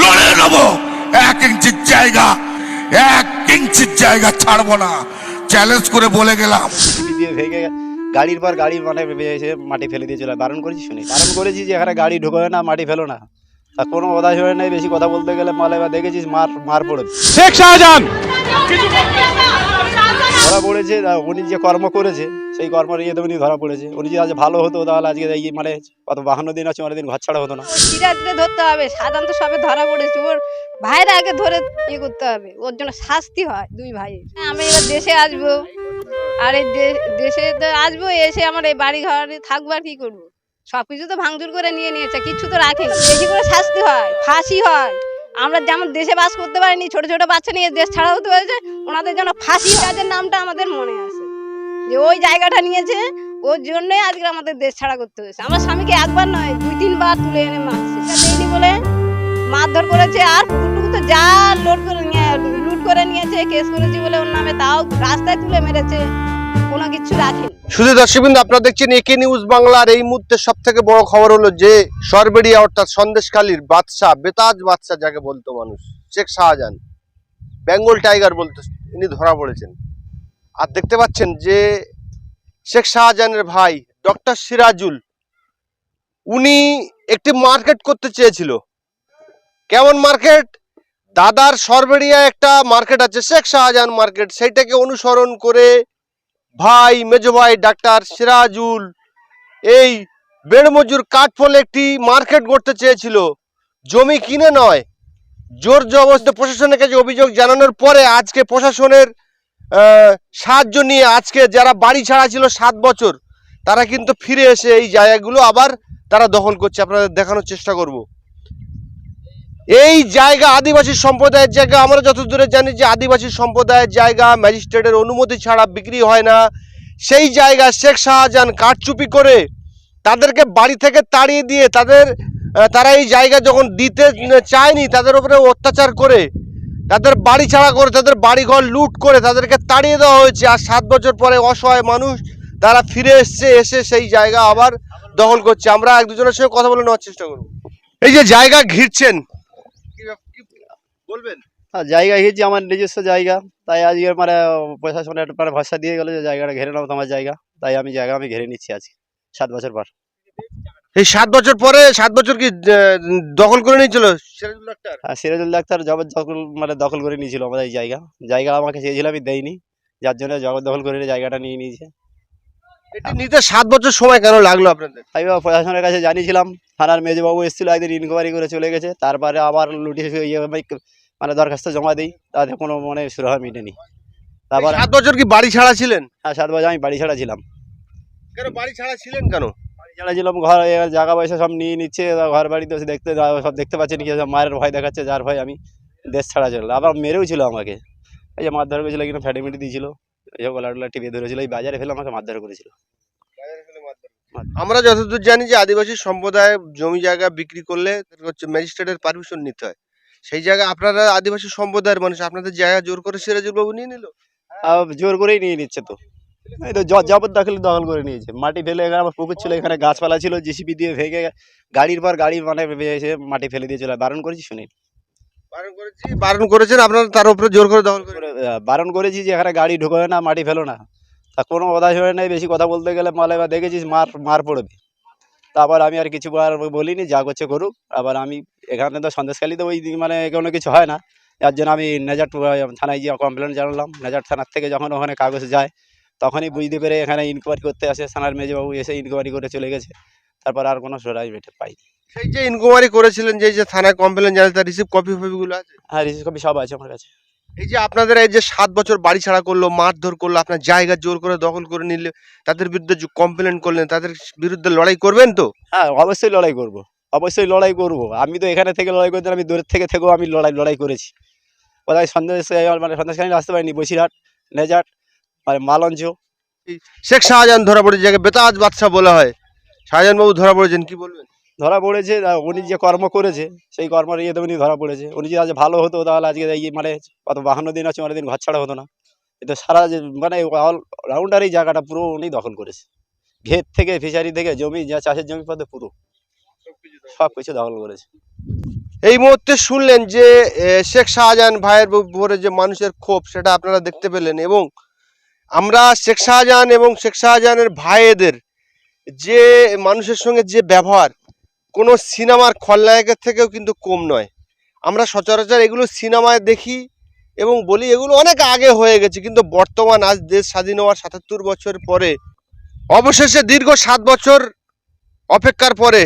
লড়ে নেব। এক ইঞ্চির জায়গা এক ইঞ্চির জায়গা ছাড়বো না। চ্যালেঞ্জ করে বলে গেলাম। সিঁড়ি দিয়ে ভেঙে গাড়ির পর গাড়ি মানে এসে মাটি ফেলে দিয়ে চলে বারণ করেছি শুনি? বারণ করেছি যে এখানে গাড়ি ঢুকবে না মাটি ফেলো না। তা কোনো কথা শুনে নেই বেশি কথা বলতে গেলে মালে এবার দেখেছিস মার মার পড়ে শেখ শাহজাহান! ধরা পড়েছে উনি যে কর্ম করেছে, সেই কর্মের ইয়েতে উনি ধরা পড়েছে। উনি যদি আজ ভালো হতো, তাহলে আজকে মানে কত বাহান্ন দিন আছে দিন ঘর ছাড়া হতো না। সিরাজকে ধরতে হবে, সাধারণত সবে ধরা পড়েছে। ওর ভাইরা আগে ধরে ইয়ে করতে হবে, ওর জন্য শাস্তি হয় দুই ভাই আমি এবার দেশে আসব। আর এই দেশে তো আসব, এসে আমার এই বাড়ি ঘরে থাকব আর কি করব? সব কিছু তো ভাঙচুর করে নিয়ে নিয়েছে, কিচ্ছু তো রাখেনি। বেশি করে শাস্তি হয়, ফাঁসি হয়। আমরা যেমন দেশে বাস করতে পারিনি, ছোট ছোট বাচ্চা নিয়ে দেশ ছাড়া হতে হয়েছে ওনাদের জন্য ফাঁসি কাজের নামটা আমাদের মনে আছে। যে ওই জায়গাটা নিয়েছে, ওর জন্যই আজকে আমাদের দেশ ছাড়া করতে হয়েছে। আমার স্বামীকে একবার নয়, দুই, তিনবার তুলে এনে মারছে। বলে মারধর করেছে আর টুকটুক তো যা লোড করে নিয়ে, লুট করে নিয়েছে, কেস করেছি বলে ওর নামে তাও রাস্তায় তুলে মেরেছে। কোনো কিছু রাখেনি। শুধু দর্শকবৃন্দ, আপনারা দেখছেন একে নিউজ বাংলার এই মুহূর্তে সব থেকে বড় খবর হলো যে সরবেরিয়া অর্থাৎ সন্দেশখালীর বাদশাহ, বেতাজ বাদশাহ যাকে বলতো মানুষ, শেখ শাহজাহান, বেঙ্গল টাইগার বলতো, ইনি ধরা পড়েছেন। আর দেখতে পাচ্ছেন যে শেখ শাহজাহানের ভাই, ডক্টর সিরাজুল, উনি একটি মার্কেট করতে চেয়েছিল। কেমন মার্কেট? দাদার সরবেরিয়া একটা মার্কেট আছে, শেখ শাহজাহান মার্কেট, সেইটাকে অনুসরণ করে ভাই মেজো ভাই ডাক্তার সিরাজুল। এই বেড়মজুর কাঠফলে একটি মার্কেট করতে চেয়েছিল। জমি কিনে নয়। জোর জবরদস্তি প্রশাসনের কাছে অভিযোগ জানানোর পরে আজকে প্রশাসনের সাহায্য নিয়ে আজকে যারা বাড়ি ছাড়া ছিল সাত বছর, তারা কিন্তু ফিরে এসে এই জায়গাগুলো আবার তারা দখল করছে। আপনাদের দেখানোর চেষ্টা করব। এই জায়গা আদিবাসী সম্প্রদায়ের জায়গা, আমরা যতদূরে জানি যে আদিবাসী সম্প্রদায়ের জায়গা ম্যাজিস্ট্রেটের অনুমতি ছাড়া বিক্রি হয় না। সেই জায়গা শেখ শাহজাহান কারচুপি করে তাদেরকে বাড়ি থেকে তাড়িয়ে দিয়ে তাদের তারা এই জায়গা যখন দিতে চায়নি, তাদের উপরে অত্যাচার করে, তাদের বাড়ি ছাড়া করে, তাদের বাড়িঘর লুট করে তাদেরকে তাড়িয়ে দেওয়া হয়েছে। আর সাত বছর পরে অসহায় মানুষ তারা ফিরে এসছে, এসে সেই জায়গা আবার দখল করছে। আমরা এক দুজনের সঙ্গে কথা বলে নেওয়ার চেষ্টা করব। এই যে জায়গা ঘিরছেন বলবেন? আর জায়গা হিয়েছি আমার নিজস্ব জায়গা তাই আজকে মানে প্রশাসনের একটা মানে ভরসা দিয়ে গেলো যে জায়গাটা ঘেরে নাও তোমার জায়গা তাই আমি জায়গা আমি ঘেরে নিচ্ছি আজকে সাত বছর পর। এই সাত বছর পরে সাত বছর কি দখল করে নিয়েছিল সিরাজুল ডাক্তার? আর সিরাজুল ডাক্তার জবরদখল মানে দখল করে নিয়েছিল আমাদের এই জায়গা। জায়গা আমাকে চেয়েছিল আমি দেইনি যার জন্য জবরদখল করে জায়গাটা নিয়ে নিয়েছে। এটি নিতে সাত বছর সময় কেন লাগল আপনাদের? আমি প্রশাসনের কাছে জানিয়েছিলাম থানার মেজবাবু এসেছিল একদিন ইনকোয়ারি করে চলে গেছে তারপরে আবার নোটিশ ইয়ে মানে দরখাস্ত জমা দিই তাতে কোনো মানে সুরাহা মেটেনি। তারপর সাত বছর কি বাড়ি ছাড়া ছিলেন? হ্যাঁ সাত বছর আমি বাড়ি ছাড়া ছিলাম। কেন বাড়ি ছাড়া ছিলেন কেন? বাড়ি ছাড়া ছিলাম ঘর জায়গা পয়সা সব নিয়ে নিচ্ছে ঘর বাড়িতে দেখতে সব দেখতে পাচ্ছেন কি সব মায়ের ভয় দেখাচ্ছে যার ভয় আমি দেশ ছাড়া চলে আবার মেরেও ছিল আমাকে। এই যে মারধর করেছিল কিনা ফ্যাটি মেটি দিয়েছিল। টিপে ধরেছিল এই বাজারে ফেলে আমাকে মারধর করেছিল। আমরা যতদূর জানি যে আদিবাসী সম্প্রদায় জমি জায়গা বিক্রি করলে হচ্ছে ম্যাজিস্ট্রেটের পারমিশন নিতে হয়। সেই জায়গায় আপনারা আদিবাসী সম্প্রদায়ের মানুষ আপনাদের জায়গা জোর করে সিরাজুল বাবু নিয়ে নিল? জোর করেই নিয়ে নিচ্ছে তো। এই তো জ- জবরদখল দখল করে নিয়েছে। মাটি ফেলে এখানে আমার পুকুর ছিল এখানে গাছপালা ছিল জিসিপি দিয়ে ভেঙে গাড়ির পর গাড়ি মানে এসে মাটি ফেলে দিয়ে চলে বারণ করেছি শুনি বারণ করেছি বারণ করেছেন আপনারা তার উপরে জোর করে দখল করে বারণ করেছি যে এখানে গাড়ি ঢুকবে না মাটি ফেলো না। তা কোনো কথা শুনে নেই বেশি কথা বলতে গেলে মালে এবার দেখেছিস মার মার পড়বে। তারপর আমি আর কিছু আর বলিনি যা করছে করুক। আবার আমি এখানে তো সন্দেশখালিতে ওই দিন মানে কোনো কিছু হয় না। যার জন্য আমি নেজার থানায় গিয়ে কমপ্লেন জানালাম। নেজার থানার থেকে যখন ওখানে কাগজ যায় তখনই বুঝতে পেরে এখানে ইনকোয়ারি করতে আসে। থানার মেজবাবু এসে ইনকোয়ারি করে চলে গেছে। তারপর আর কোনো সরাই মেটে পাইনি। সেই যে ইনকোয়ারি করেছিলেন যে যে থানায় কমপ্লেন জানালে তার রিসিভ কপি ফপিগুলো আছে? হ্যাঁ রিসিভ কপি সব আছে আমার কাছে। এই যে আপনাদের এই যে সাত বছর বাড়ি ছাড়া করল মারধর করল আপনার জায়গা জোর করে দখল করে নিলে তাদের বিরুদ্ধে কমপ্লেন করলেন তাদের বিরুদ্ধে লড়াই করবেন তো? হ্যাঁ অবশ্যই লড়াই করব। অবশ্যই লড়াই করব। আমি তো এখানে থেকে লড়াই করতে আমি দূরের থেকে থেকেও আমি লড়াই লড়াই করেছি। কোথায় সন্দেশ মানে সন্দেশখানি আসতে পারিনি বসিরহাট নেজাট মানে মালঞ্চ শেখ শাহজাহান ধরা পড়েছে যাকে বেতাজ বাদশাহ বলা হয়। শাহজাহান বাবু ধরা পড়েছেন কি বলবেন? ধরা পড়েছে উনি যে কর্ম করেছে সেই কর্মের ইয়েতে উনি ধরা পড়েছে। উনি যদি আজ ভালো হতো তাহলে আজকে এই মানে কত বাহান্ন দিন আছে দিন ঘর ছাড়া হতো না। এটা সারা যে মানে অল রাউন্ডার এই জায়গাটা পুরো উনি দখল করেছে। ঘের থেকে ফিশারি থেকে জমি যা চাষের জমি পথে পুরো। সব কিছু দখল করেছে। এই মুহূর্তে শুনলেন যে শেখ শাহজাহান ভাইয়ের উপরে যে মানুষের ক্ষোভ সেটা আপনারা দেখতে পেলেন এবং আমরা শেখ শাহজাহান এবং শেখ শাহজাহানের ভাইয়েদের যে মানুষের সঙ্গে যে ব্যবহার কোনো সিনেমার খলনায়কের থেকেও কিন্তু কম নয়। আমরা সচরাচর এগুলো সিনেমায় দেখি এবং বলি এগুলো অনেক আগে হয়ে গেছে, কিন্তু বর্তমান আজ দেশ স্বাধীন হওয়ার সাতাত্তর বছর পরে, অবশেষে দীর্ঘ সাত বছর অপেক্ষার পরে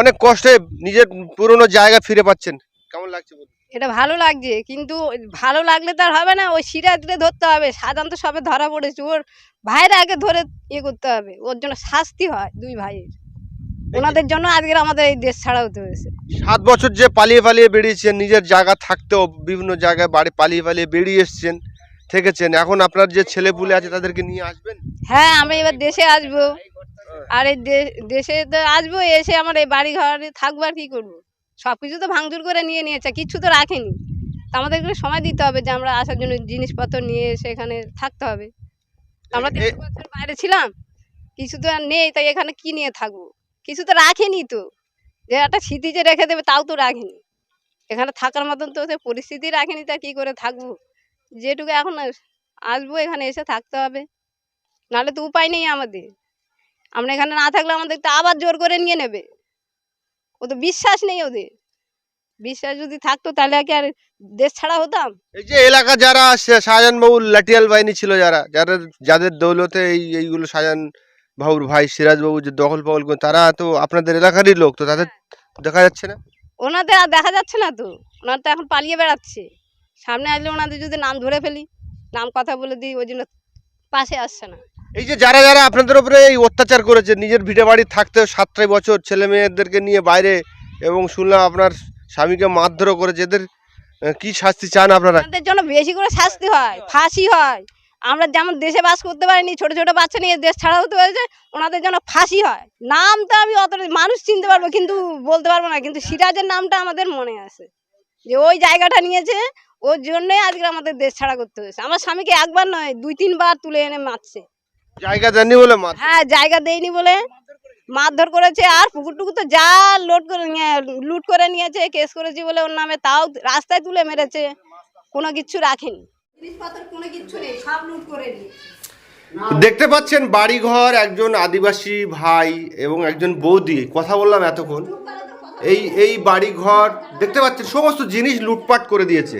অনেক কষ্টে নিজের পুরনো জায়গা ফিরে পাচ্ছেন। কেমন লাগছে? এটা ভালো লাগছে, কিন্তু ভালো লাগলে তো আর হবে না, ওই সিরাজরে ধরতে হবে, সাধারণত সবে ধরা পড়েছে, ওর ভাইরা আগে ধরে ইয়ে করতে হবে, ওর জন্য শাস্তি হয় দুই ভাইয়ের। ওনাদের জন্য আজকের আমাদের এই দেশ ছাড়া হতে হয়েছে। সাত বছর যে পালিয়ে পালিয়ে বেরিয়েছেন নিজের জায়গা থাকতেও বিভিন্ন জায়গায় বাড়ি পালিয়ে পালিয়ে বেরিয়ে এসছেন থেকেছেন। এখন আপনার যে ছেলেপুলে আছে তাদেরকে নিয়ে আসবেন? হ্যাঁ আমি এবার দেশে আসব। আর এই দেশে তো আসব এসে আমার এই বাড়ি ঘরে থাকব আর কি করব। সব কিছু তো ভাঙচুর করে নিয়ে নিয়েছে কিচ্ছু তো রাখেনি। তা আমাদেরকে সময় দিতে হবে যে আমরা আসার জন্য জিনিসপত্র নিয়ে এসে এখানে থাকতে হবে। আমরা তো এ- এক বছর বাইরে ছিলাম কিছু তো আর নেই তাই এখানে কি নিয়ে থাকব? কিছু তো রাখেনি তো। যে একটা স্মৃতি যে রেখে দেবে তাও তো রাখেনি। এখানে থাকার মতন তো সে পরিস্থিতি রাখেনি, তা কি করে থাকব? যেটুকু এখন আসব, এখানে এসে থাকতে হবে। নাহলে তো উপায় নেই আমাদের। আমরা এখানে না থাকলে আমাদের তো আবার জোর করে নিয়ে নেবে। ও তো বিশ্বাস নেই ওদের। বিশ্বাস যদি থাকতো তাহলে কি আর দেশ ছাড়া হতাম? এই যে এলাকা যারা শাহজাহান বাবুর লাঠিয়াল বাহিনী ছিল যারা, যাদের যাদের দৌলতে এই, এইগুলো শাহজাহান বাবুর ভাই সিরাজ বাবু যে দখল পখল করে তারা তো আপনাদের এলাকারই লোক তো তাদের দেখা যাচ্ছে না? ওনাদের আর দেখা যাচ্ছে না তো? ওনার তো এখন পালিয়ে বেড়াচ্ছে। সামনে আসলে ওনাদের যদি নাম ধরে ফেলি নাম কথা বলে দিই ওই জন্য পাশে আসছে না। এই যে যারা যারা আপনাদের উপরে এই অত্যাচার করেছে নিজের ভিটে বাড়ি থাকতেও সাতটাই বছর ছেলে মেয়েদেরকে নিয়ে বাইরে এবং শুনলাম আপনার স্বামীকে মারধরও করেছে এদের কি শাস্তি চান আপনারা? ওনাদের জন্য বেশি করে শাস্তি হয় ফাঁসি হয়। আমরা যেমন দেশে বাস করতে পারিনি ছোট ছোট বাচ্চা নিয়ে দেশ ছাড়া হতে হয়েছে ওনাদের যেন ফাঁসি হয়। নাম তো আমি অত মানুষ চিনতে পারব কিন্তু বলতে পারব না কিন্তু সিরাজের নামটা আমাদের মনে আছে। যে ওই জায়গাটা নিয়েছে ওর জন্যই আজকে আমাদের দেশ ছাড়া করতে হয়েছে। আমার স্বামীকে একবার নয় দুই তিনবার তুলে এনে মারছে। জায়গা দেননি বলে হ্যাঁ জায়গা দেয়নি বলে। মারধর করেছে আর পুকুর টুকুর তো যা লোড করে নিয়ে লুট করে নিয়েছে কেস করেছি বলে ওর নামে তাও রাস্তায় তুলে মেরেছে। কোনো কিছু রাখেনি। কোনো কিচ্ছু নেই সব লুট করে নিয়ে দেখতে পাচ্ছেন বাড়িঘর একজন আদিবাসী ভাই এবং একজন বৌদি কথা বললাম এতক্ষণ। এই এই বাড়িঘর দেখতে পাচ্ছেন সমস্ত জিনিস লুটপাট করে দিয়েছে।